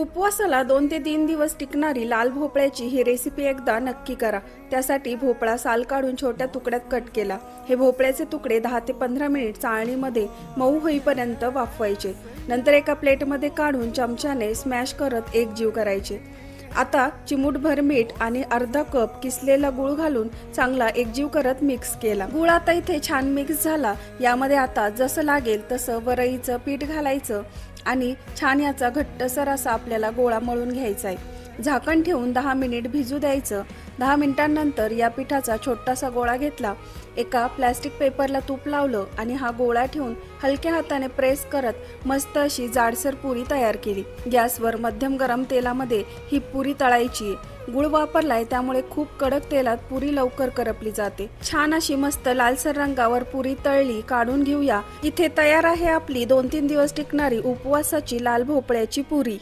उपवासाला दोन ते तीन दिवस टिकणारी लाल भोपळ्याची ही रेसिपी एकदा नक्की करा. त्यासाठी भोपळा साल काढून छोट्या तुकड्यात कट केला. हे भोपळ्याचे तुकडे दहा ते पंधरा मिनिट चाळणीमध्ये मऊ होईपर्यंत वाफवायचे. नंतर एका प्लेटमध्ये काढून चमच्याने स्मॅश करत एक जीव करायचे. आता चिमूटभर मीठ आणि अर्धा कप किसलेला गुळ घालून चांगला एकजीव करत मिक्स केला. गुळ आता इथे छान मिक्स झाला. यामध्ये आता जसं लागेल तसं वरईचं पीठ घालायचं आणि छान याचा घट्टसर असा आपल्याला गोळा मळून घ्यायचा आहे. झाकण ठेवून दहा मिनिट भिजू द्यायचं. दहा मिनिटांनंतर या पिठाचा छोटासा गोळा घेतला. एका प्लॅस्टिक पेपरला तूप लावलं आणि हा गोळा ठेवून हलक्या हाताने प्रेस करत मस्त अशी जाडसर पुरी तयार केली. गॅसवर मध्यम गरम तेलामध्ये ही पुरी तळायची. गुळ वापरलाय त्यामुळे खूप कडक तेलात पुरी लवकर करपली जाते. छान अशी मस्त लालसर रंगावर पुरी तळली काढून घेऊया. इथे तयार आहे आपली दोन तीन दिवस टिकणारी उपवासाची लाल भोपळ्याची पुरी.